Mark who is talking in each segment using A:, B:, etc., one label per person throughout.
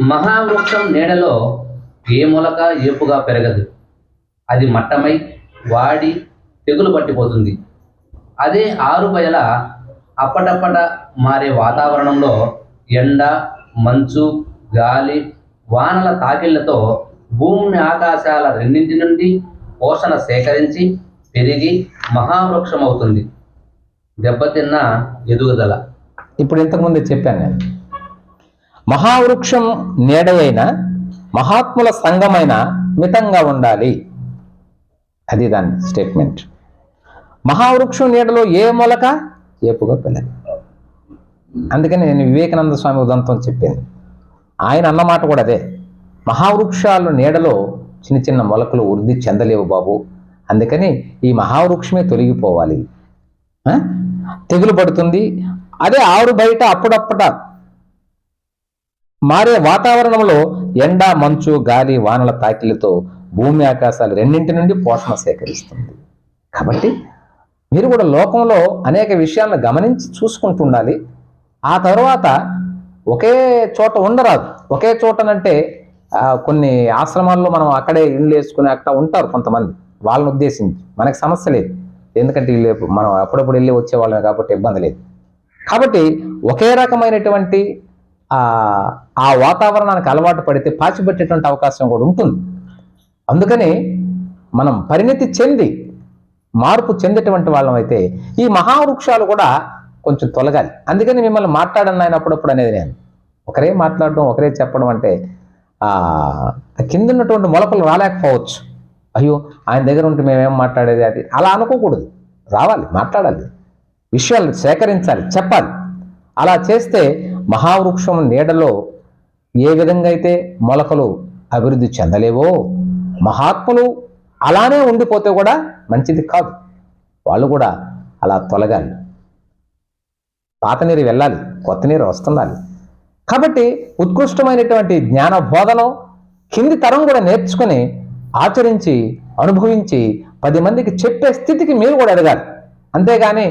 A: మహావృక్షం నీడలో ఏ మొలక ఏపుగా పెరగదు. అది మట్టమై వాడి తెగులు పట్టిపోతుంది. అదే ఆరుబయల అప్పటప్పట మారే వాతావరణంలో ఎండ మంచు గాలి వానల తాకిళ్ళతో భూమి ఆకాశాల రెండింటి నుండి పోషణ సేకరించి పెరిగి మహావృక్షం అవుతుంది దెబ్బతిన్న ఎదుగుదల.
B: ఇప్పుడు ఇంతకుముందు చెప్పాను నేను. మహావృక్షం నీడ మహాత్ముల సంఘమైన మితంగా ఉండాలి. అది దాని స్టేట్మెంట్. మహావృక్షం నీడలో ఏ మొలక? ఏపుగా పిల్లలు అందుకని నేను వివేకానంద స్వామి ఉదంతం చెప్పింది. ఆయన అన్నమాట కూడా అదే. మహావృక్షాలు నీడలో చిన్న చిన్న మొలకలు వృద్ధి చెందలేవు బాబు. అందుకని ఈ మహావృక్షమే తొలగిపోవాలి. తెగులు పడుతుంది. అదే ఆరు బయట అప్పుడప్పుడ మారే వాతావరణంలో ఎండ మంచు గాలి వానల తాకిలితో భూమి ఆకాశాలు రెండింటి నుండి పోషణ సేకరిస్తుంది. కాబట్టి మీరు కూడా లోకంలో అనేక విషయాలను గమనించి చూసుకుంటుండాలి ఆ తర్వాత ఒకే చోట ఉండరాదు. ఒకే చోటనంటే కొన్ని ఆశ్రమాల్లో మనం అక్కడే ఇళ్ళు వేసుకుని అక్కడ ఉంటారు కొంతమంది. వాళ్ళని ఉద్దేశించి మనకి సమస్య లేదు. ఎందుకంటే వీళ్ళు మనం అప్పుడప్పుడు వెళ్ళి వచ్చేవాళ్ళం కాబట్టి ఇబ్బంది లేదు. కాబట్టి ఒకే రకమైనటువంటి ఆ వాతావరణానికి అలవాటు పడితే పాచిపెట్టేటువంటి అవకాశం కూడా ఉంటుంది. అందుకని మనం పరిణతి చెంది మార్పు చెందేటువంటి వాళ్ళం అయితే ఈ మహావృక్షాలు కూడా కొంచెం తొలగాలి. అందుకని మిమ్మల్ని మాట్లాడను ఆయన అప్పుడప్పుడు అనేది నేను. ఒకరే మాట్లాడడం ఒకరే చెప్పడం అంటే కింద ఉన్నటువంటి మొలకలు రాలేకపోవచ్చు. అయ్యో ఆయన దగ్గర ఉంటే మేమేం మాట్లాడేది అది? అలా అనుకోకూడదు. రావాలి మాట్లాడాలి. విషయాలు సేకరించాలి చెప్పాలి. అలా చేస్తే మహావృక్షం నీడలో ఏ విధంగా అయితే మొలకలు అభివృద్ధి చెందలేవో మహాత్ములు అలానే ఉండిపోతే కూడా మంచిది కాదు. వాళ్ళు కూడా అలా తొలగాలి. పాత నీరు వెళ్ళాలి కొత్త నీరు వస్తుండాలి. కాబట్టి ఉత్కృష్టమైనటువంటి జ్ఞాన బోధనం కింది తరం కూడా నేర్చుకుని ఆచరించి అనుభవించి పది మందికి చెప్పే స్థితికి మీరు కూడా ఎదగాలి. అంతేగాని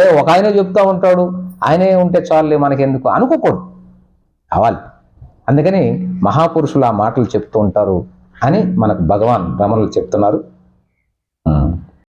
B: ఏ ఒక ఆయన చెప్తూ ఉంటాడు ఆయనే ఉంటే చాలులే మనకెందుకు? అనుకోకూడదు. కావాలి. అందుకని మహాపురుషులు ఆ మాటలు చెప్తూ ఉంటారు అని మనకు భగవాన్ రమణులు చెప్తున్నారు.